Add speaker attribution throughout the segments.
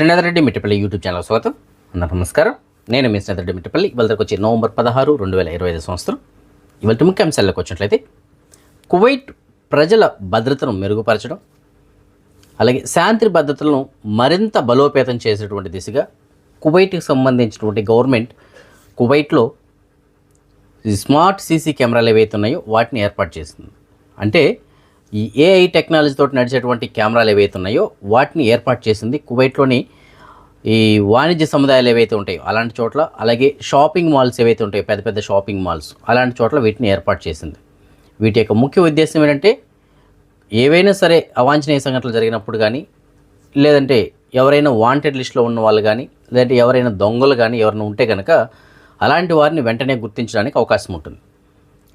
Speaker 1: Srinath Reddy Mittapalli YouTube channel స్వాగతం. అందరూ నమస్కారం. నేను మీ శ్రీనాథ్ రెడ్డి మిట్టపల్లి. ఇవాళ వచ్చి నవంబర్ పదహారు రెండు వేల ఇరవై ఐదు సంవత్సరం. ఇవాళ ముఖ్య అంశాల్లోకి వచ్చినట్లయితే కువైట్ ప్రజల భద్రతను మెరుగుపరచడం అలాగే శాంతి భద్రతలను మరింత బలోపేతం చేసేటువంటి దిశగా కువైట్కి సంబంధించినటువంటి గవర్నమెంట్ కువైట్లో స్మార్ట్ సీసీ కెమెరాలు ఏవైతే ఉన్నాయో వాటిని ఏర్పాటు చేసింది. అంటే ఈ ఏఐ టెక్నాలజీతో నడిచేటువంటి కెమెరాలు ఏవైతే ఉన్నాయో వాటిని ఏర్పాటు చేసింది కువైట్లోని ఈ వాణిజ్య సముదాయాలు ఏవైతే ఉంటాయో అలాంటి చోట్ల అలాగే షాపింగ్ మాల్స్ ఏవైతే ఉంటాయో పెద్ద పెద్ద షాపింగ్ మాల్స్ అలాంటి చోట్ల వీటిని ఏర్పాటు చేసింది. వీటి యొక్క ముఖ్య ఉద్దేశం ఏంటంటే ఏవైనా సరే అవాంఛనీయ సంఘటనలు జరిగినప్పుడు కానీ లేదంటే ఎవరైనా వాంటెడ్ లిస్ట్లో ఉన్న వాళ్ళు కానీ లేదంటే ఎవరైనా దొంగలు కానీ ఎవరైనా ఉంటే కనుక అలాంటి వారిని వెంటనే గుర్తించడానికి అవకాశం ఉంటుంది.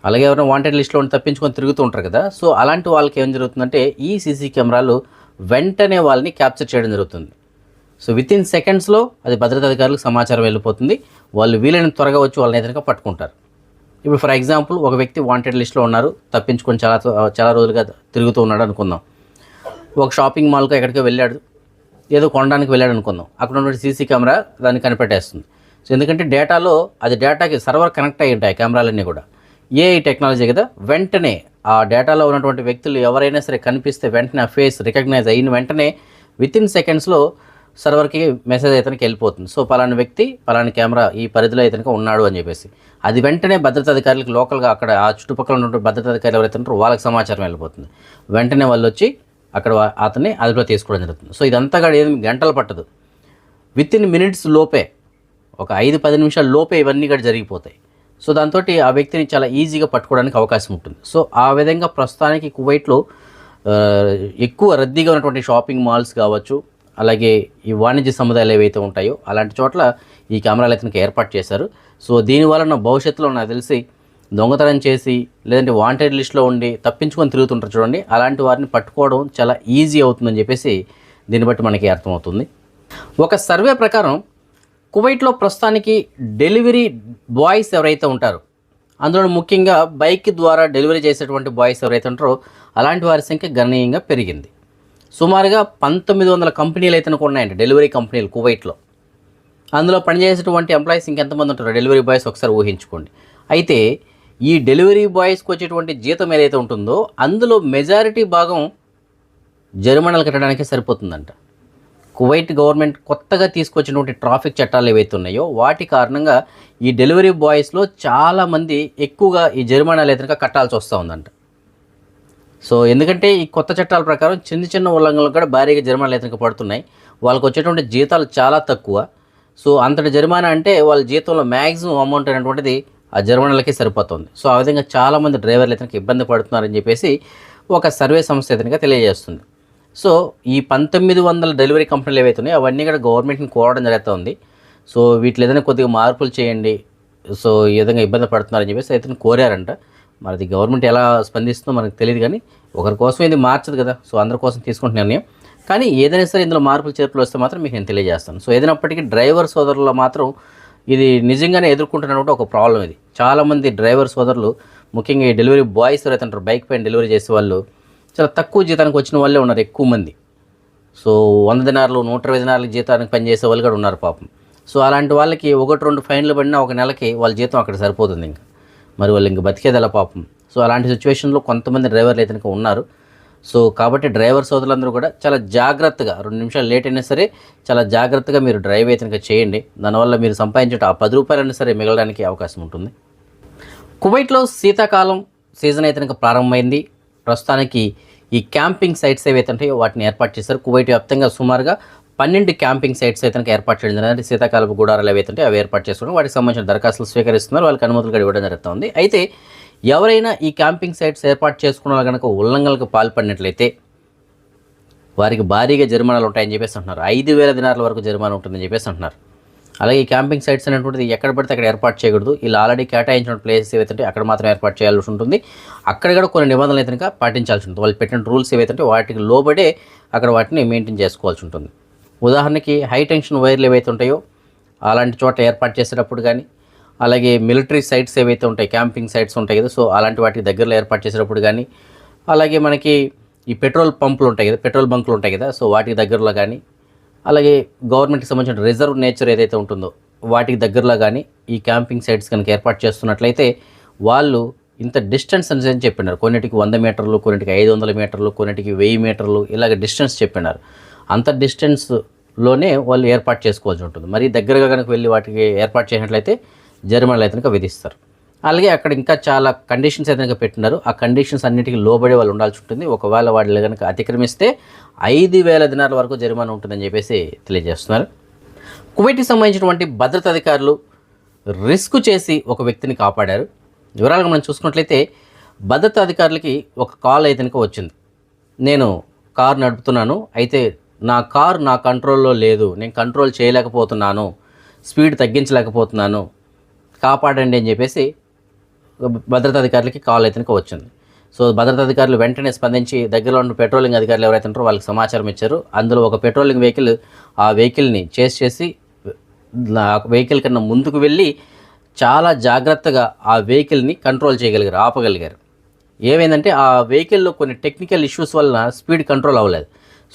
Speaker 1: అలాగే ఎవరైనా వాంటెడ్ లిస్ట్లో ఉండి తప్పించుకొని తిరుగుతూ ఉంటారు కదా. సో అలాంటి వాళ్ళకి ఏం జరుగుతుందంటే ఈ సీసీ కెమెరాలు వెంటనే వాళ్ళని క్యాప్చర్ చేయడం జరుగుతుంది. సో విత్ ఇన్ సెకండ్స్లో అది భద్రతా అధికారులకు సమాచారం వెళ్ళిపోతుంది. వాళ్ళు వీలైన త్వరగా వచ్చి వాళ్ళని ఏదైనా పట్టుకుంటారు. ఇప్పుడు ఫర్ ఎగ్జాంపుల్ ఒక వ్యక్తి వాంటెడ్ లిస్ట్లో ఉన్నారు తప్పించుకొని చాలా చాలా రోజులుగా తిరుగుతూ ఉన్నాడు అనుకుందాం. ఒక షాపింగ్ మాల్కి ఎక్కడికో వెళ్ళాడు ఏదో కొనడానికి వెళ్ళాడు అనుకుందాం. అక్కడ ఉన్నటువంటి సీసీ కెమెరా దాన్ని కనిపెట్టేస్తుంది. సో ఎందుకంటే డేటాలో అది డేటాకి సర్వర్ కనెక్ట్ అయ్యి ఉంటాయి కెమెరాలన్నీ కూడా. ఏఐ టెక్నాలజీ కదా. వెంటనే ఆ డేటాలో ఉన్నటువంటి వ్యక్తులు ఎవరైనా సరే కనిపిస్తే వెంటనే ఆ ఫేస్ రికగ్నైజ్ అయిన వెంటనే విత్ ఇన్ సెకండ్స్లో సర్వర్కి మెసేజ్ ఇతనికి వెళ్ళిపోతుంది. సో పలానా వ్యక్తి పలానా కెమెరా ఈ పరిధిలో ఇతనికి ఉన్నాడు అని చెప్పేసి. అది వెంటనే భద్రతా అధికారులకు లోకల్గా అక్కడ ఆ చుట్టుపక్కల ఉన్నటువంటి భద్రతా అధికారులు ఎవరైతే ఉంటారో వాళ్ళకి సమాచారం వెళ్ళిపోతుంది. వెంటనే వాళ్ళు వచ్చి అక్కడ అతన్ని అదుపులో తీసుకోవడం జరుగుతుంది. సో ఇదంతా కూడా ఏమి గంటలు పట్టదు. విత్ ఇన్ మినిట్స్ లోపే ఒక ఐదు పది నిమిషాల లోపే ఇవన్నీ కూడా జరిగిపోతాయి. సో దాంతో ఆ వ్యక్తిని చాలా ఈజీగా పట్టుకోవడానికి అవకాశం ఉంటుంది. సో ఆ విధంగా ప్రస్తుతానికి కువైట్లో ఎక్కువ రద్దీగా ఉన్నటువంటి షాపింగ్ మాల్స్ కావచ్చు అలాగే ఈ వాణిజ్య సముదాయాలు ఏవైతే ఉంటాయో అలాంటి చోట్ల ఈ కెమెరాలు అయితే ఏర్పాటు చేశారు. సో దీనివలన భవిష్యత్తులో నాకు తెలిసి దొంగతనం చేసి లేదంటే వాంటెడ్ లిస్ట్లో ఉండి తప్పించుకొని తిరుగుతుంటారు చూడండి అలాంటి వారిని పట్టుకోవడం చాలా ఈజీ అవుతుందని చెప్పేసి దీన్ని బట్టి మనకి అర్థమవుతుంది. ఒక సర్వే ప్రకారం కువైట్లో ప్రస్తుతానికి డెలివరీ బాయ్స్ ఎవరైతే ఉంటారో అందులో ముఖ్యంగా బైక్ ద్వారా డెలివరీ చేసేటువంటి బాయ్స్ ఎవరైతే ఉంటారో అలాంటి వారి సంఖ్య గణనీయంగా పెరిగింది. సుమారుగా పంతొమ్మిది వందల కంపెనీలు అయితే ఉన్నాయండి డెలివరీ కంపెనీలు కువైట్లో. అందులో పనిచేసేటువంటి ఎంప్లాయీస్ ఇంకెంతమంది ఉంటారో డెలివరీ బాయ్స్ ఒకసారి ఊహించుకోండి. అయితే ఈ డెలివరీ బాయ్స్కి వచ్చేటువంటి జీతం ఏదైతే ఉంటుందో అందులో మెజారిటీ భాగం జరిమానాలు కట్టడానికి సరిపోతుందంట. కువైట్ గవర్నమెంట్ కొత్తగా తీసుకొచ్చినటువంటి ట్రాఫిక్ చట్టాలు ఏవైతే ఉన్నాయో వాటి కారణంగా ఈ డెలివరీ బాయ్స్లో చాలామంది ఎక్కువగా ఈ జరిమానాలు అయితే కట్టాల్సి వస్తూ ఉందంట. సో ఎందుకంటే ఈ కొత్త చట్టాల ప్రకారం చిన్న చిన్న ఉల్లంఘనలు కూడా భారీగా జరిమానాలు అయితే పడుతున్నాయి. వాళ్ళకి వచ్చేటువంటి జీతాలు చాలా తక్కువ. సో అంతటి జరిమానా అంటే వాళ్ళ జీతంలో మ్యాక్సిమం అమౌంట్ అనేటువంటిది ఆ జరిమానాలకే సరిపోతుంది. సో ఆ విధంగా చాలామంది డ్రైవర్లు అయితే ఇబ్బంది పడుతున్నారని చెప్పేసి ఒక సర్వే సంస్థ అయితే తెలియజేస్తుంది. సో ఈ పంతొమ్మిది వందల డెలివరీ కంపెనీలు ఏవైతే ఉన్నాయో అవన్నీ కూడా గవర్నమెంట్ని కోరడం జరుగుతుంది. సో వీటిలో ఏదైనా కొద్దిగా మార్పులు చేయండి. సో ఈ విధంగా ఇబ్బంది పడుతున్నారని చెప్పేసి అయితే కోరారంట. మరి అది గవర్నమెంట్ ఎలా స్పందిస్తుందో మనకు తెలియదు కానీ ఒకరి కోసం ఇది మార్చదు కదా. సో అందరి కోసం తీసుకుంటున్న నిర్ణయం. కానీ ఏదైనా సరే ఇందులో మార్పులు చేర్పులు వస్తే మాత్రం మీకు నేను తెలియజేస్తాను. సో ఏదైనప్పటికీ డ్రైవర్ సోదరుల్లో మాత్రం ఇది నిజంగానే ఎదుర్కొంటున్నటువంటి ఒక ప్రాబ్లం ఇది. చాలామంది డ్రైవర్ సోదరులు ముఖ్యంగా ఈ డెలివరీ బాయ్స్ ఎవరైతే ఉంటారు బైక్ పైన డెలివరీ చేసే వాళ్ళు చాలా తక్కువ జీతానికి వచ్చిన వాళ్ళే ఉన్నారు ఎక్కువ మంది. సో వంద దినారులు నూట ఇరవై దినార్ల జీతానికి పనిచేసే వాళ్ళు కూడా ఉన్నారు పాపం. సో అలాంటి వాళ్ళకి ఒకటి రెండు ఫైన్లు పడినా ఒక నెలకి వాళ్ళ జీతం అక్కడ సరిపోతుంది ఇంకా. మరి వాళ్ళు ఇంక బతికేది ఎలా పాపం. సో అలాంటి సిచ్యువేషన్లో కొంతమంది డ్రైవర్లు అయితే ఉన్నారు. సో కాబట్టి డ్రైవర్ సోదరులందరూ కూడా చాలా జాగ్రత్తగా రెండు నిమిషాలు లేట్ అయినా సరే చాలా జాగ్రత్తగా మీరు డ్రైవ్ అయితే చేయండి. దానివల్ల మీరు సంపాదించే ఆ పది రూపాయలైనా సరే మిగలడానికి అవకాశం ఉంటుంది. కువైట్లో శీతాకాలం సీజన్ అయితే ప్రారంభమైంది. ప్రస్తుతానికి ఈ క్యాంపింగ్ సైట్స్ ఏవైతే ఉంటాయో వాటిని ఏర్పాటు చేశారు. కువైట్ వ్యాప్తంగా సుమారుగా పన్నెండు క్యాంపింగ్ సైట్స్ అయితే ఏర్పాటు చేయడం జరిగింది. శీతాకాలపు గుడారాలు ఏవైతే అవి ఏర్పాటు చేసుకుని వాటికి సంబంధించిన దరఖాస్తులు స్వీకరిస్తున్నారు. వాళ్ళకి అనుమతులు కూడా ఇవ్వడం జరుగుతుంది. అయితే ఎవరైనా ఈ క్యాంపింగ్ సైట్స్ ఏర్పాటు చేసుకున్న వాళ్ళు కనుక ఉల్లంఘనలకు పాల్పడినట్లయితే వారికి భారీగా జరిమానాలు ఉంటాయని చెప్పేసి అంటున్నారు. ఐదు వేల దినాల వరకు జరిమానా ఉంటుందని చెప్పేసి అంటున్నారు. అలాగే ఈ క్యాంపింగ్ సైట్స్ అనేటువంటిది ఎక్కడ పడితే అక్కడ ఏర్పాటు చేయకూడదు. ఇలా ఆల్రెడీ కేటాయించిన ప్లేసెస్ ఏవైతే అక్కడ మాత్రం ఏర్పాటు చేయాల్సి ఉంటుంది. అక్కడ కూడా కొన్ని నిబంధనలు అయితే కనుక పాటించాల్సి ఉంటుంది. వాళ్ళు పెట్టిన రూల్స్ ఏవైతే వాటికి లోబడే అక్కడ వాటిని మెయింటైన్ చేసుకోవాల్సి ఉంటుంది. ఉదాహరణకి హై టెన్షన్ వైర్లు ఏవైతే ఉంటాయో అలాంటి చోట ఏర్పాటు చేసేటప్పుడు కానీ అలాగే మిలిటరీ సైట్స్ ఏవైతే ఉంటాయి క్యాంపింగ్ సైట్స్ ఉంటాయి కదా సో అలాంటి వాటికి దగ్గరలో ఏర్పాటు చేసేటప్పుడు కానీ అలాగే మనకి ఈ పెట్రోల్ పంపులు ఉంటాయి కదా పెట్రోల్ బంకులు ఉంటాయి కదా సో వాటికి దగ్గరలో కానీ అలాగే గవర్నమెంట్కి సంబంధించిన రిజర్వ్ నేచర్ ఏదైతే ఉంటుందో వాటికి దగ్గరలో కానీ ఈ క్యాంపింగ్ సైట్స్ కనుక ఏర్పాటు చేస్తున్నట్లయితే వాళ్ళు ఇంత డిస్టెన్స్ అని చెప్పినారు. కొన్నిటికి వంద మీటర్లు కొన్నిటికి ఐదు వందల మీటర్లు కొన్నిటికి వెయ్యి మీటర్లు ఇలాగ డిస్టెన్స్ చెప్పినారు. అంత డిస్టెన్స్లోనే వాళ్ళు ఏర్పాటు చేసుకోవాల్సి ఉంటుంది. మరి దగ్గరగా కనుక వెళ్ళి వాటికి ఏర్పాటు చేసినట్లయితే జరిమానాలు అయితే విధిస్తారు. అలాగే అక్కడ ఇంకా చాలా కండిషన్స్ అయితే పెట్టినారు ఆ కండిషన్స్ అన్నిటికీ లోబడే వాళ్ళు ఉండాల్సి ఉంటుంది. ఒకవేళ వాళ్ళు కనుక అతిక్రమిస్తే ఐదు వేల దినాల వరకు జరిమానా ఉంటుందని చెప్పేసి తెలియజేస్తున్నారు. కువైట్కి సంబంధించినటువంటి భద్రతా అధికారులు రిస్క్ చేసి ఒక వ్యక్తిని కాపాడారు. వివరాలుగా మనం చూసుకున్నట్లయితే భద్రతా అధికారులకి ఒక కాల్ అయితే వచ్చింది. నేను కారు నడుపుతున్నాను అయితే నా కారు నా కంట్రోల్లో లేదు నేను కంట్రోల్ చేయలేకపోతున్నాను స్పీడ్ తగ్గించలేకపోతున్నాను కాపాడండి అని చెప్పేసి భద్రతా అధికారులకి కాల్ అయితే వచ్చింది. సో భద్రతా అధికారులు వెంటనే స్పందించి దగ్గరలో ఉన్న పెట్రోలింగ్ అధికారులు ఎవరైతే ఉంటారో వాళ్ళకి సమాచారం ఇచ్చారు. అందులో ఒక పెట్రోలింగ్ వెహికల్ ఆ వెహికల్ని చేసి చేసి ఆ వెహికల్ కన్నా ముందుకు వెళ్ళి చాలా జాగ్రత్తగా ఆ వెహికల్ని కంట్రోల్ చేయగలిగారు ఆపగలిగారు. ఏమైందంటే ఆ వెహికల్లో కొన్ని టెక్నికల్ ఇష్యూస్ వలన స్పీడ్ కంట్రోల్ అవ్వలేదు.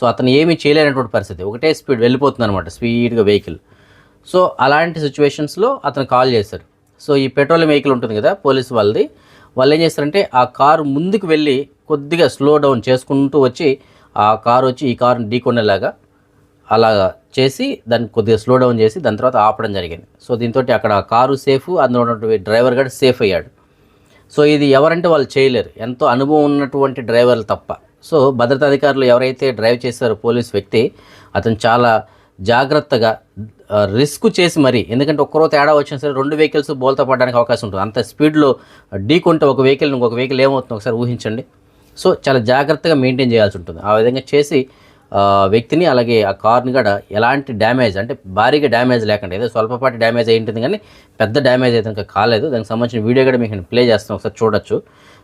Speaker 1: సో అతను ఏమీ చేయలేనటువంటి పరిస్థితి. ఒకటే స్పీడ్ వెళ్ళిపోతుంది అనమాట స్పీడ్గా వెహికల్. సో అలాంటి సిచ్యువేషన్స్లో అతను కాల్ చేశారు సో ఈ పెట్రోలియం వెహికల్ ఉంటుంది కదా పోలీస్ వాళ్ళది. వాళ్ళు ఏం చేస్తారంటే ఆ కారు ముందుకు వెళ్ళి కొద్దిగా స్లో డౌన్ చేసుకుంటూ వచ్చి ఆ కారు వచ్చి ఈ కారుని ఢీకొనేలాగా అలా చేసి దాన్ని కొద్దిగా స్లో డౌన్ చేసి దాని తర్వాత ఆపడం జరిగింది. సో దీంతో అక్కడ కారు సేఫ్ అందులో ఉన్నటువంటి డ్రైవర్ కూడా సేఫ్ అయ్యాడు. సో ఇది ఎవరంటే వాళ్ళు చేయలేరు. ఎంతో అనుభవం ఉన్నటువంటి డ్రైవర్లు తప్ప. సో భద్రతా అధికారులు ఎవరైతే డ్రైవ్ చేశారో పోలీస్ వ్యక్తి అతను చాలా జాగ్రత్తగా రిస్క్ చేసి మరి ఎందుకంటే ఒక్కరో తేడా వచ్చినా సరే రెండు వెహికల్స్ బోల్తా పడడానికి అవకాశం ఉంటుంది. అంత స్పీడ్లో ఢీకొంటే ఒక వెహికల్ ఇంకొక వెహికల్ ఏమవుతుంది ఒకసారి ఊహించండి. సో చాలా జాగ్రత్తగా మెయింటైన్ చేయాల్సి ఉంటుంది. ఆ విధంగా చేసి వ్యక్తిని అలాగే ఆ కార్ని కూడా ఎలాంటి డ్యామేజ్ అంటే భారీగా డ్యామేజ్ లేకుండా ఏదో స్వల్పపాటి డ్యామేజ్ అయి ఉంటుంది కానీ పెద్ద డ్యామేజ్ అయితే ఇంకా కాలేదు. దానికి సంబంధించిన వీడియో కూడా మీకు ప్లే చేస్తాను ఒకసారి చూడొచ్చు.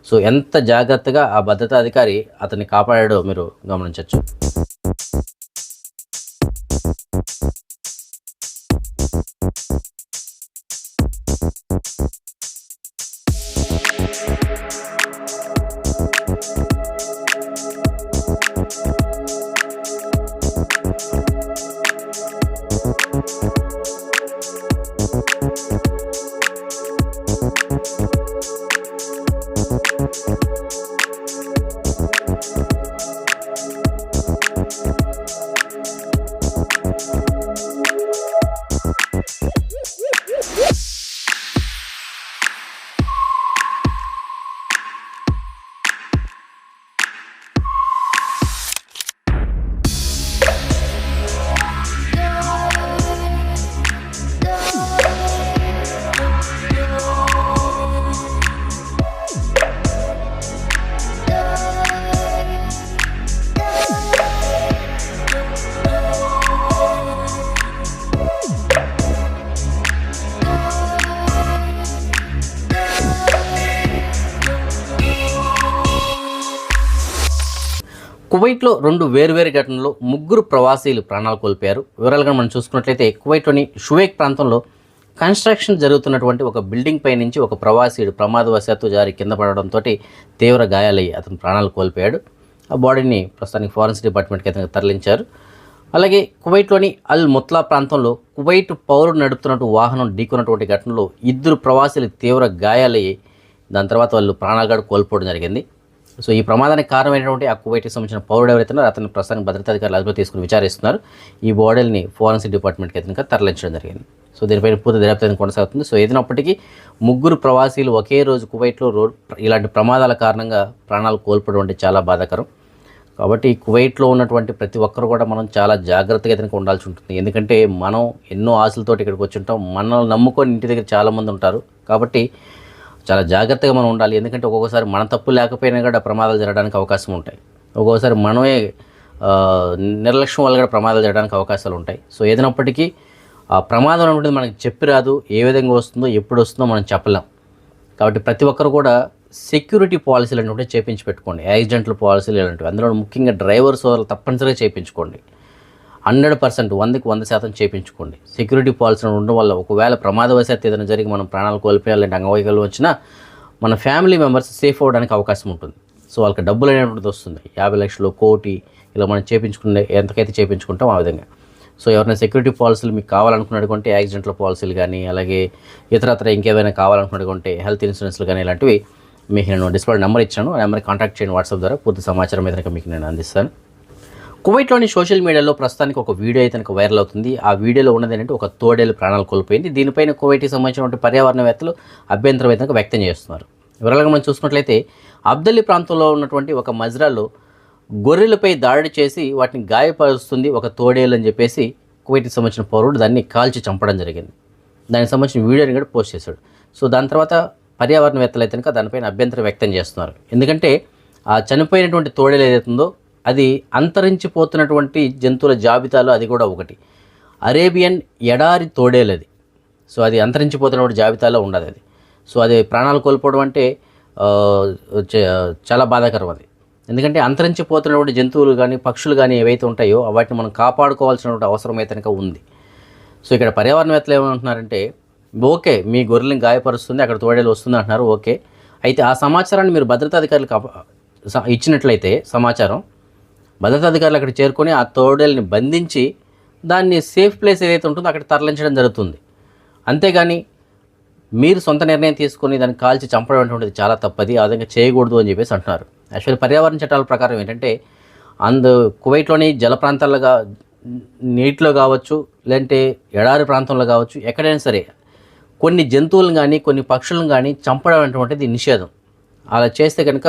Speaker 1: సో ఎంత జాగ్రత్తగా ఆ భద్రతా అధికారి అతన్ని కాపాడాడో మీరు గమనించవచ్చు కువైట్లో రెండు వేర్వేరు ఘటనలో ముగ్గురు ప్రవాసీలు ప్రాణాలు కోల్పోయారు. వివరాలుగా మనం చూసుకున్నట్లయితే కువైట్లోని షువేక్ ప్రాంతంలో కన్స్ట్రక్షన్ జరుగుతున్నటువంటి ఒక బిల్డింగ్ పై నుంచి ఒక ప్రవాసీడు ప్రమాదవశాత్తు జారి కింద పడడంతో తీవ్ర గాయాలయ్యి అతను ప్రాణాలు కోల్పోయాడు. ఆ బాడీని ప్రస్తుతానికి ఫారెన్సిక్ డిపార్ట్మెంట్కి అతనికి తరలించారు. అలాగే కువైట్లోని అల్ ముత్లా ప్రాంతంలో కువైట్ పౌరుడు నడుపుతున్నట్టు వాహనం ఢీకొన్నటువంటి ఘటనలో ఇద్దరు ప్రవాసీలు తీవ్ర గాయాలయ్యి దాని తర్వాత వాళ్ళు ప్రాణాలు కూడా కోల్పోవడం జరిగింది. సో ఈ ప్రమాదానికి కారణమైనటువంటి ఆ కువైట్కి సంబంధించిన పౌరుడు ఎవరైతే అతను ప్రస్తుతానికి భద్రతా అధికారులు అదుపులో తీసుకుని విచారిస్తున్నారు. ఈ బాడీని ఫోరెన్సిక్ డిపార్ట్మెంట్కి అయితే తరలించడం జరిగింది. సో దీనిపైన పూర్తి దర్యాప్తు కొనసాగుతుంది. సో ఏదైనప్పటికీ ముగ్గురు ప్రవాసీలు ఒకే రోజు కువైట్లో రోడ్ ఇలాంటి ప్రమాదాల కారణంగా ప్రాణాలు కోల్పోవడం అంటే చాలా బాధాకరం. కాబట్టి కువైట్లో ఉన్నటువంటి ప్రతి ఒక్కరు కూడా మనం చాలా జాగ్రత్తగా కనుక ఉండాల్సి ఉంటుంది. ఎందుకంటే మనం ఎన్నో ఆశలతోటి ఇక్కడికి వచ్చి ఉంటాం. మనల్ని నమ్ముకొని ఇంటి దగ్గర చాలామంది ఉంటారు. కాబట్టి చాలా జాగ్రత్తగా మనం ఉండాలి. ఎందుకంటే ఒక్కొక్కసారి మన తప్పు లేకపోయినా కూడా ప్రమాదాలు జరగడానికి అవకాశం ఉంటాయి. ఒక్కొక్కసారి మనమే నిర్లక్ష్యం వల్ల కూడా ప్రమాదాలు జరగడానికి అవకాశాలు ఉంటాయి. సో ఏదైనప్పటికీ ఆ ప్రమాదం అనేది మనకి చెప్పి రాదు. ఏ విధంగా వస్తుందో ఎప్పుడు వస్తుందో మనం చెప్పలేం. కాబట్టి ప్రతి ఒక్కరు కూడా సెక్యూరిటీ పాలసీలు అనేవి చేపించి పెట్టుకోండి. యాక్సిడెంట్ల పాలసీలు ఇలాంటివి. అందులో ముఖ్యంగా డ్రైవర్స్ వాళ్ళు తప్పనిసరిగా చేయించుకోండి హండ్రెడ్ పర్సెంట్ వందకి వంద శాతం చేయించుకోండి సెక్యూరిటీ పాలసీలు ఉండడం వల్ల ఒకవేళ ప్రమాదవశాత్తు ఏదైనా జరిగి మనం ప్రాణాలు కోల్పోయాలంటే అంగవైకల్యం వచ్చినా మన ఫ్యామిలీ మెంబర్స్ సేఫ్ అవ్వడానికి అవకాశం ఉంటుంది. సో వాళ్ళకి డబ్బులు అనేటువంటిది వస్తుంది. యాభై లక్షలు కోటి ఇలా మనం చేయించుకునే ఎంతకైతే చేయించుకుంటాం ఆ విధంగా. సో ఎవరైనా సెక్యూరిటీ పాలసీలు మీకు కావాలనుకున్నటువంటి యాక్సిడెంట్ల పాలసీలు కానీ అలాగే ఇతరత్ర ఇంకేమైనా కావాలనుకున్నటువంటి హెల్త్ ఇన్సూరెన్స్లు కానీ ఇలాంటివి మీకు నేను డిస్ప్లే నెంబర్ ఇచ్చాను. ఆ నెంబర్కి కాంటాక్ట్ చేయండి వాట్సాప్ ద్వారా. పూర్తి సమాచారం ఏదైనా మీకు నేను అందిస్తాను. కువైట్లోని సోషల్ మీడియాలో ప్రస్తుతానికి ఒక వీడియో అయితే వైరల్ అవుతుంది. ఆ వీడియోలో ఉన్నది ఏంటంటే ఒక తోడేలు ప్రాణాలు కోల్పోయింది. దీనిపైన కువైట్కి సంబంధించినటువంటి పర్యావరణవేత్తలు అభ్యంతరం అయితే వ్యక్తం చేస్తున్నారు. వివరాలుగా మనం చూసుకున్నట్లయితే అబ్దల్లి ప్రాంతంలో ఉన్నటువంటి ఒక మజ్రాలో గొర్రెలపై దాడి చేసి వాటిని గాయపరుస్తుంది ఒక తోడేలు అని చెప్పేసి కువైట్కి సంబంధించిన పౌరుడు దాన్ని కాల్చి చంపడం జరిగింది. దానికి సంబంధించిన వీడియోని కూడా పోస్ట్ చేశాడు. సో దాని తర్వాత పర్యావరణవేత్తలు అయితే కనుక దానిపైన అభ్యంతరం వ్యక్తం చేస్తున్నారు. ఎందుకంటే ఆ చనిపోయినటువంటి తోడేలు ఏదైతుందో అది అంతరించిపోతున్నటువంటి జంతువుల జాబితాలో అది కూడా ఒకటి. అరేబియన్ ఎడారి తోడేలు అది. సో అది అంతరించిపోతున్నటువంటి జాబితాలో ఉండదు అది. సో అది ప్రాణాలు కోల్పోవడం అంటే చాలా బాధాకరం అది. ఎందుకంటే అంతరించిపోతున్నటువంటి జంతువులు కానీ పక్షులు కానీ ఏవైతే ఉంటాయో వాటిని మనం కాపాడుకోవాల్సినటువంటి అవసరం అయితే కనుక ఉంది. సో ఇక్కడ పర్యావరణవేత్తలు ఏమంటున్నారంటే ఓకే మీ గొర్రెల్ని గాయపరుస్తుంది అక్కడ తోడేలు వస్తుంది అంటున్నారు ఓకే. అయితే ఆ సమాచారాన్ని మీరు భద్రతా అధికారులకు ఇచ్చినట్లయితే సమాచారం భద్రతా అధికారులు అక్కడ చేరుకొని ఆ తోడేల్ని బంధించి దాన్ని సేఫ్ ప్లేస్ ఏదైతే ఉంటుందో అక్కడ తరలించడం జరుగుతుంది. అంతేగాని మీరు సొంత నిర్ణయం తీసుకొని దాన్ని కాల్చి చంపడం అనేటువంటిది చాలా తప్పది ఆ విధంగా చేయకూడదు అని చెప్పేసి అంటున్నారు. యాక్చువల్లీ పర్యావరణ చట్టాల ప్రకారం ఏంటంటే అందు కువైట్లోని జల ప్రాంతాల్లో నీటిలో కావచ్చు లేదంటే ఎడారి ప్రాంతంలో కావచ్చు ఎక్కడైనా సరే కొన్ని జంతువులను కానీ కొన్ని పక్షులను కానీ చంపడం అనేటువంటిది నిషేధం. అలా చేస్తే కనుక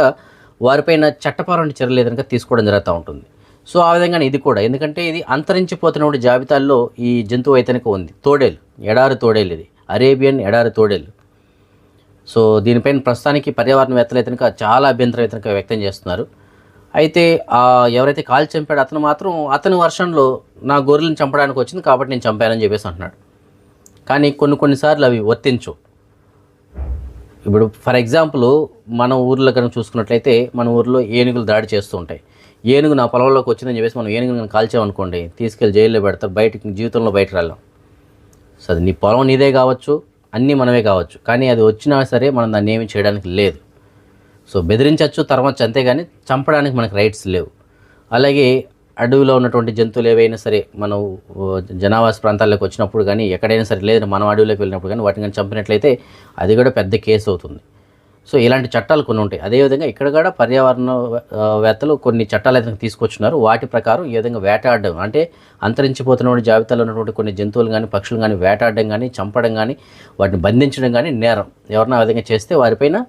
Speaker 1: వారిపైన చట్టపరమైన చర్యలు ఏదైనా తీసుకోవడం జరుగుతూ ఉంటుంది. సో ఆ విధంగానే ఇది కూడా. ఎందుకంటే ఇది అంతరించిపోతున్నటువంటి జాబితాల్లో ఈ జంతువు అయితే ఉంది. తోడేలు. ఎడారి తోడేలు ఇది. అరేబియన్ ఎడారి తోడేలు. సో దీనిపైన ప్రస్తుతానికి పర్యావరణవేత్తలు అయితే చాలా అభ్యంతరం అయితే వ్యక్తం చేస్తున్నారు. అయితే ఎవరైతే కాల్ చంపాడో అతను మాత్రం అతని వర్షంలో నా గొర్రెలను చంపడానికి వచ్చింది కాబట్టి నేను చంపానని చెప్పేసి అంటున్నాడు. కానీ కొన్ని కొన్నిసార్లు అవి వర్తించు ఇప్పుడు ఫర్ ఎగ్జాంపుల్ మన ఊర్లో కనుక చూసుకున్నట్లయితే మన ఊర్లో ఏనుగులు దాడి చేస్తూ ఉంటాయి. ఏనుగు నా పొలంలోకి వచ్చిందని చెప్పేసి మనం ఏనుగుని కనుక కాల్చామనుకోండి తీసుకెళ్ళి జైల్లో పెడతారు బయటకి జీవితంలో బయట రాలేం. సో అది నీ పొలం నీదే కావచ్చు అన్నీ మనమే కావచ్చు. కానీ అది వచ్చినా సరే మనం దాన్ని ఏమీ చేయడానికి లేదు. సో బెదిరించవచ్చు తర్వాత అంతేగాని చంపడానికి మనకు రైట్స్ లేవు. అలాగే అడవిలో ఉన్నటువంటి జంతువులు ఏవైనా సరే మనం జనావాస ప్రాంతాల్లోకి వచ్చినప్పుడు కానీ ఎక్కడైనా సరే లేదంటే మనం అడవిలోకి వెళ్ళినప్పుడు కానీ వాటిని కానీ చంపినట్లయితే అది కూడా పెద్ద కేసు అవుతుంది. సో ఇలాంటి చట్టాలు కొన్ని ఉంటాయి. అదేవిధంగా ఇక్కడ కూడా పర్యావరణ వేత్తలు కొన్ని చట్టాలు అయితే తీసుకొచ్చున్నారు. వాటి ప్రకారం ఈ విధంగా వేటాడడం. అంటే అంతరించిపోతున్న జాబితాలో ఉన్నటువంటి కొన్ని జంతువులు కానీ పక్షులు కానీ వేటాడడం కానీ చంపడం కానీ వాటిని బంధించడం కానీ నేరం. ఎవరన్నా ఆ విధంగా చేస్తే వారిపైన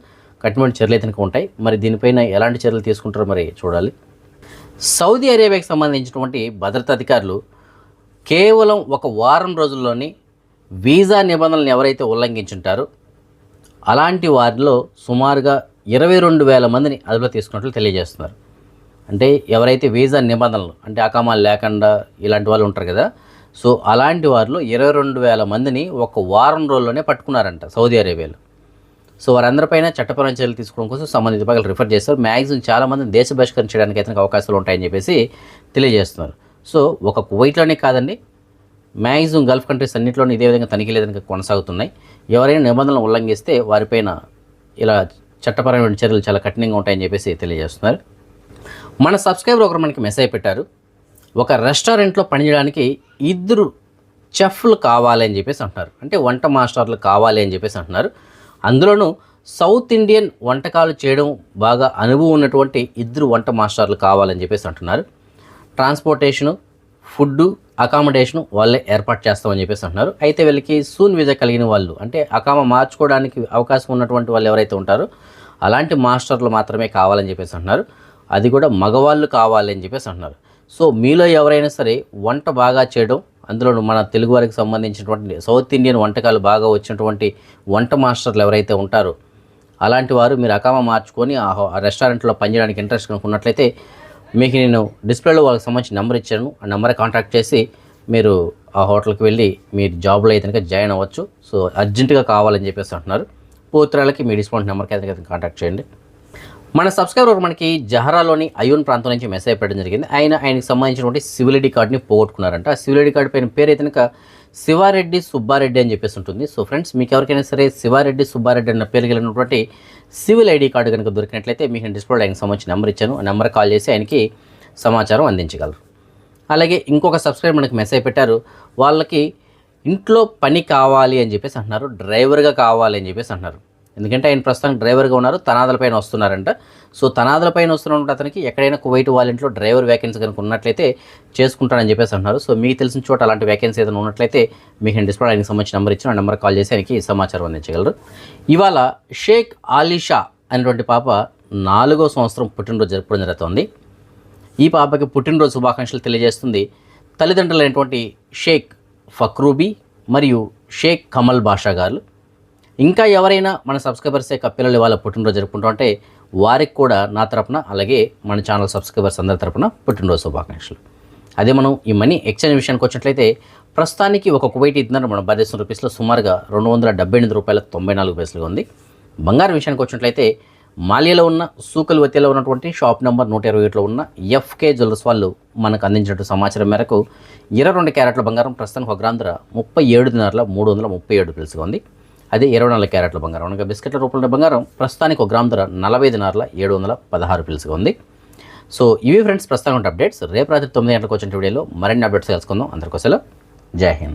Speaker 1: కఠినమైన చర్యలు అయితే ఉంటాయి. మరి దీనిపైన ఎలాంటి చర్యలు తీసుకుంటారో మరి చూడాలి. సౌదీ అరేబియాకి సంబంధించినటువంటి భద్రతా అధికారులు కేవలం ఒక వారం రోజుల్లోని వీసా నిబంధనలను ఎవరైతే ఉల్లంఘించుంటారో అలాంటి వారిలో సుమారుగా ఇరవై రెండు వేల మందిని అదుపులో తీసుకున్నట్లు తెలియజేస్తున్నారు. అంటే ఎవరైతే వీసా నిబంధనలు అంటే అకామాలు లేకుండా ఇలాంటి వాళ్ళు ఉంటారు కదా సో అలాంటి వారిలో ఇరవై రెండు వేల మందిని ఒక వారం రోజుల్లోనే పట్టుకున్నారంట సౌదీ అరేబియాలో. సో వారందరిపైన చట్టపరమైన చర్యలు తీసుకోవడం కోసం సంబంధిత విభాగాలు రిఫర్ చేస్తారు. మ్యాక్సిమం చాలా మంది దేశ బహిష్కరించడానికి అయితే అవకాశాలు ఉంటాయని చెప్పేసి తెలియజేస్తున్నారు. సో ఒక కువైట్లోనే కాదండి మ్యాక్సిమం గల్ఫ్ కంట్రీస్ అన్నింటిలోనూ ఇదే విధంగా తనిఖీలు ఏదైనా కొనసాగుతున్నాయి. ఎవరైనా నిబంధనలు ఉల్లంఘిస్తే వారిపైన ఇలా చట్టపరమైన చర్యలు చాలా కఠినంగా ఉంటాయని చెప్పేసి తెలియజేస్తున్నారు. మన సబ్స్క్రైబర్ ఒకరు మనకి మెసేజ్ పెట్టారు ఒక రెస్టారెంట్లో పనిచేయడానికి ఇద్దరు చెఫ్లు కావాలి అని చెప్పేసి అంటున్నారు. అంటే వంట మాస్టర్లు కావాలి అని చెప్పేసి అంటున్నారు. అందులోనూ సౌత్ ఇండియన్ వంటకాలు చేయడం బాగా అనుభవం ఉన్నటువంటి ఇద్దరు వంట మాస్టర్లు కావాలని చెప్పేసి అంటున్నారు. ట్రాన్స్పోర్టేషను ఫుడ్ అకామిడేషను వాళ్ళే ఏర్పాటు చేస్తామని చెప్పేసి అంటున్నారు. అయితే వీళ్ళకి సూన్ వీజా కలిగిన వాళ్ళు అంటే అకామ మార్చుకోవడానికి అవకాశం ఉన్నటువంటి వాళ్ళు ఎవరైతే ఉంటారో అలాంటి మాస్టర్లు మాత్రమే కావాలని చెప్పేసి అంటున్నారు. అది కూడా మగవాళ్ళు కావాలని చెప్పేసి అంటున్నారు. సో మీలో ఎవరైనా సరే వంట బాగా చేయడం అందులో మన తెలుగు వారికి సంబంధించినటువంటి సౌత్ ఇండియన్ వంటకాలు బాగా వచ్చినటువంటి వంట మాస్టర్లు ఎవరైతే ఉంటారో అలాంటి వారు మీరు అకామ మార్చుకొని ఆ రెస్టారెంట్లో పనిచేయడానికి ఇంట్రెస్ట్ కనుక్కున్నట్లయితే మీకు నేను డిస్ప్లేలో వాళ్ళకి సంబంధించిన నెంబర్ ఇచ్చాను. ఆ నెంబర్ కాంటాక్ట్ చేసి మీరు ఆ హోటల్కి వెళ్ళి మీరు జాబ్లో అయితే కనుక జాయిన్ అవ్వచ్చు. సో అర్జెంటుగా కావాలని చెప్పేసి అంటున్నారు. పూర్తిరాలకి మీ డిస్కౌంట్ నెంబర్కి అయితే కాంటాక్ట్ చేయండి. మన సబ్స్క్రైబర్ మనకి జహరాలోని అయోన్ ప్రాంతం నుంచి మెసేజ్ పెట్టడం జరిగింది. ఆయన ఆయనకి సంబంధించినటువంటి సివిల్ ఐడి కార్డుని పోగొట్టుకున్నారంట. ఆ సివిల్ ఐడి కార్డు పైన పేరు అయితే కనుక శివారెడ్డి సుబ్బారెడ్డి అని చెప్పేసి ఉంటుంది. సో ఫ్రెండ్స్ మీకు ఎవరికైనా సరే శివారెడ్డి సుబ్బారెడ్డి అన్న పేరు కలిగినటువంటి సివిల్ ఐడి కార్డు కనుక దొరికినట్లయితే మీకు డిస్ప్లే ఆయనకి సంబంధించిన నెంబర్ ఇచ్చాను. ఆ నెంబర్ కాల్ చేసి ఆయనకి సమాచారం అందించగలరు. అలాగే ఇంకొక సబ్స్క్రైబర్ మనకి మెసేజ్ పెట్టారు. వాళ్ళకి ఇంట్లో పని కావాలి అని చెప్పేసి అంటున్నారు. డ్రైవర్గా కావాలి అని చెప్పేసి అంటున్నారు. ఎందుకంటే ఆయన ప్రస్తుతం డ్రైవర్గా ఉన్నారు తనాదులపైన వస్తున్నారంట. సో తనాదులపైన వస్తున్నటువంటి అతనికి ఎక్కడైనా కువైట్ వాళ్ళ డ్రైవర్ వేకెన్సీ కనుక ఉన్నట్లయితే చేసుకుంటానని చెప్పేసి అంటున్నారు. సో మీకు తెలిసిన చోట అలాంటి వేకెన్సీ ఏదైనా ఉన్నట్లయితే మీకు నేను డిస్ప్లే ఆయనకి సంబంధించిన నెంబర్ ఇచ్చిన ఆ నెంబర్ కాల్ చేసి ఆయనకి సమాచారం అందించగలరు. ఇవాళ షేక్ ఆలిషా అనేటువంటి పాప నాలుగో సంవత్సరం పుట్టినరోజు జరుపుకోవడం జరుగుతుంది. ఈ పాపకి పుట్టినరోజు శుభాకాంక్షలు తెలియజేస్తుంది తల్లిదండ్రులైనటువంటి షేక్ ఫక్రూబీ మరియు షేక్ కమల్ బాషా గారు. ఇంకా ఎవరైనా మన సబ్స్క్రైబర్స్ యొక్క పిల్లలు వాళ్ళ పుట్టినరోజు జరుపుకుంటూ ఉంటే వారికి కూడా నా తరపున అలాగే మన ఛానల్ సబ్స్క్రైబర్స్ అందరి తరపున పుట్టినరోజు శుభాకాంక్షలు. అదే మనం ఈ మనీ ఎక్స్చేంజ్ విషయానికి వచ్చినట్లయితే ప్రస్తుతానికి ఒక కువైట్ ఇద్దరు మన భారతదేశం రూపీస్లో సుమారుగా రెండు వందల డెబ్బై ఎనిమిది రూపాయల తొంభై నాలుగు పైసలుగా ఉంది. బంగారం విషయానికి వచ్చినట్లయితే మాలియాలో ఉన్న సూకల్ వతిలో ఉన్నటువంటి షాప్ నెంబర్ నూట ఇరవై ఒకటిలో ఉన్న ఎఫ్కే జ్యువెలర్స్ వాళ్ళు మనకు అందించినట్టు సమాచారం మేరకు ఇరవై రెండు క్యారెట్ల బంగారం ప్రస్తుతానికి ఒక గ్రాంధ్ర ముప్పై ఏడు దినార్ల మూడు వందల ముప్పై ఏడు పిలుసుగా ఉంది. అదే ఇరవై నాలుగు క్యారెట్ల బంగారం. అనగా బిస్కెట్ల రూపంలో బంగారం ప్రస్తుతానికి ఒక గ్రామ్ ధర నలభై దినార్ల ఏడు వందల పదహారు పిలుసుగా ఉంది. సో ఇవి ఫ్రెండ్స్ ప్రస్తుతం అప్డేట్స్. రేపు రాత్రి తొమ్మిది గంటలకు వచ్చిన వీడియోలో మరిన్ని అప్డేట్స్ తెలుసుకుందాం. అందరికోసం జై హింద్.